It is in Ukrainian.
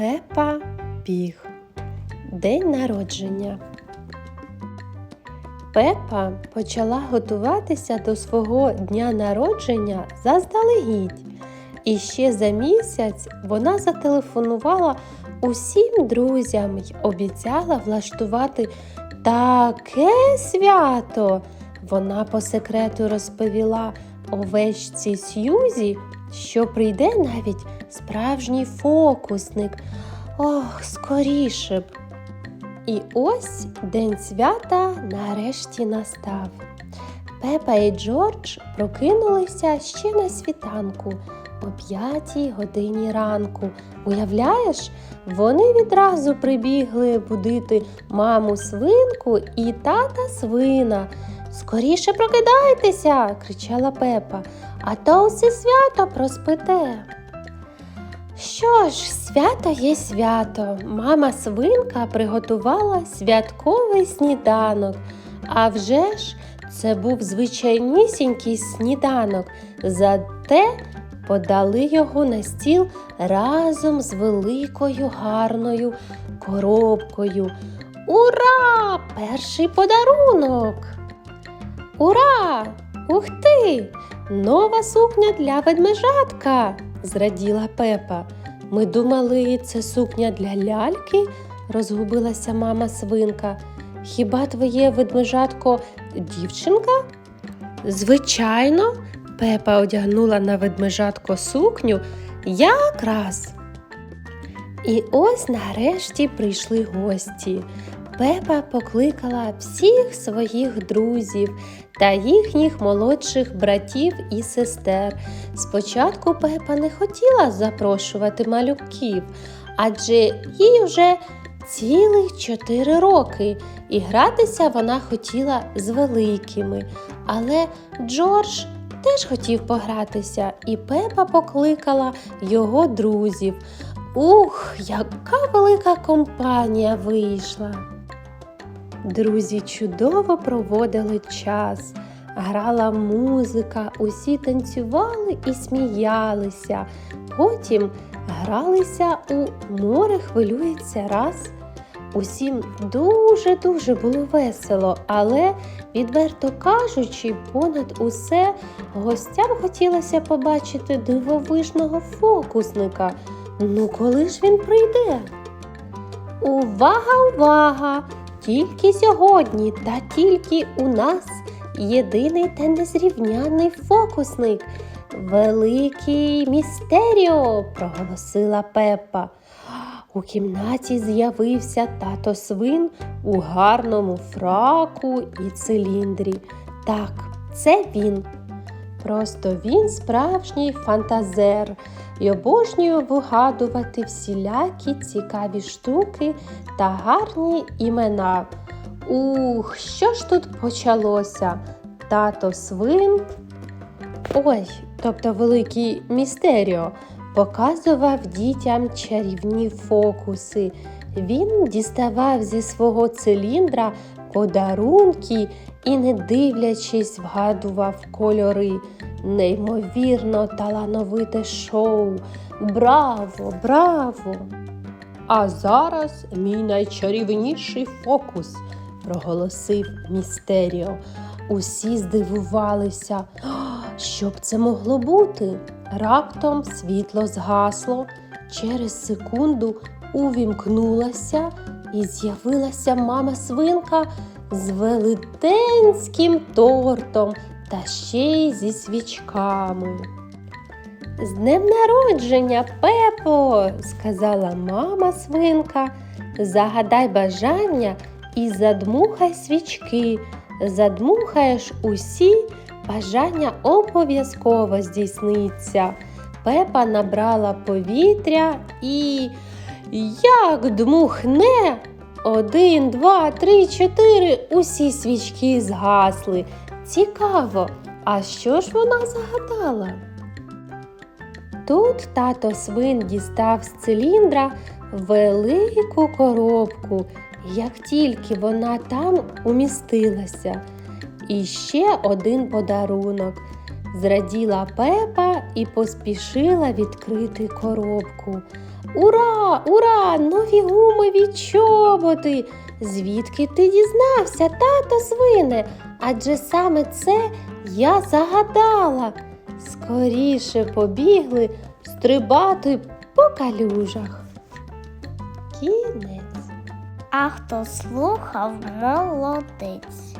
Пепа Піг. День народження. Пепа почала готуватися до свого дня народження заздалегідь. І ще за місяць вона зателефонувала усім друзям й обіцяла влаштувати таке свято. Вона по секрету розповіла овечці Сьюзі, що прийде навіть справжній фокусник. Ох, скоріше б. І ось день свята нарешті настав. Пепа і Джордж прокинулися ще на світанку о п'ятій годині ранку. Уявляєш, вони відразу прибігли будити маму свинку і тата свина. Скоріше прокидайтеся, кричала Пепа, а то усе свято проспите. Що ж, свято є свято. Мама свинка приготувала святковий сніданок. А вже ж це був звичайнісінький сніданок, зате подали його на стіл разом з великою гарною коробкою. Ура! Перший подарунок! Ура! Ух ти! Нова сукня для ведмежатка! Зраділа Пепа. Ми думали, це сукня для ляльки, розгубилася мама свинка. Хіба твоє ведмежатко дівчинка? Звичайно, Пепа одягнула на ведмежатко сукню якраз. І ось нарешті прийшли гості. Пепа покликала всіх своїх друзів та їхніх молодших братів і сестер. Спочатку Пепа не хотіла запрошувати малюків, адже їй вже цілих чотири роки, і гратися вона хотіла з великими. Але Джордж теж хотів погратися, і Пепа покликала його друзів. Ух, яка велика компанія вийшла! Друзі чудово проводили час, грала музика, усі танцювали і сміялися. Потім гралися у море хвилюється раз. Усім дуже-дуже було весело, але, відверто кажучи, понад усе гостям хотілося побачити дивовижного фокусника. Ну, коли ж він прийде? Увага, увага! Тільки сьогодні та тільки у нас єдиний та незрівняний фокусник. Великий містеріо, проголосила Пепа. У кімнаті з'явився тато свин у гарному фраку і циліндрі. Так, це він. Просто він справжній фантазер і обожнює вигадувати всілякі цікаві штуки та гарні імена. Ух, що ж тут почалося? Тато свин. Ой, тобто великий містеріо, показував дітям чарівні фокуси. Він діставав зі свого циліндра подарунки і, не дивлячись, вгадував кольори. Неймовірно талановите шоу. Браво, браво! А зараз мій найчарівніший фокус, проголосив містеріо. Усі здивувалися, «А, що б це могло бути. Раптом світло згасло, через секунду увімкнулася і з'явилася мама свинка з велетенським тортом та ще й зі свічками. З днем народження, Пепо, сказала мама свинка, загадай бажання і задмухай свічки. Задмухаєш усі, бажання обов'язково здійсниться. Пепа набрала повітря і як дмухне. Один, два, три, чотири. Усі свічки згасли. Цікаво, а що ж вона загадала? Тут тато свин дістав з циліндра велику коробку, як тільки вона там умістилася. І ще один подарунок. Зраділа Пепа і поспішила відкрити коробку. Ура! Ура! Нові гумові чоботи! Звідки ти дізнався, тато свине? Адже саме це я загадала. Скоріше побігли стрибати по калюжах. Кінець. А хто слухав, молодець.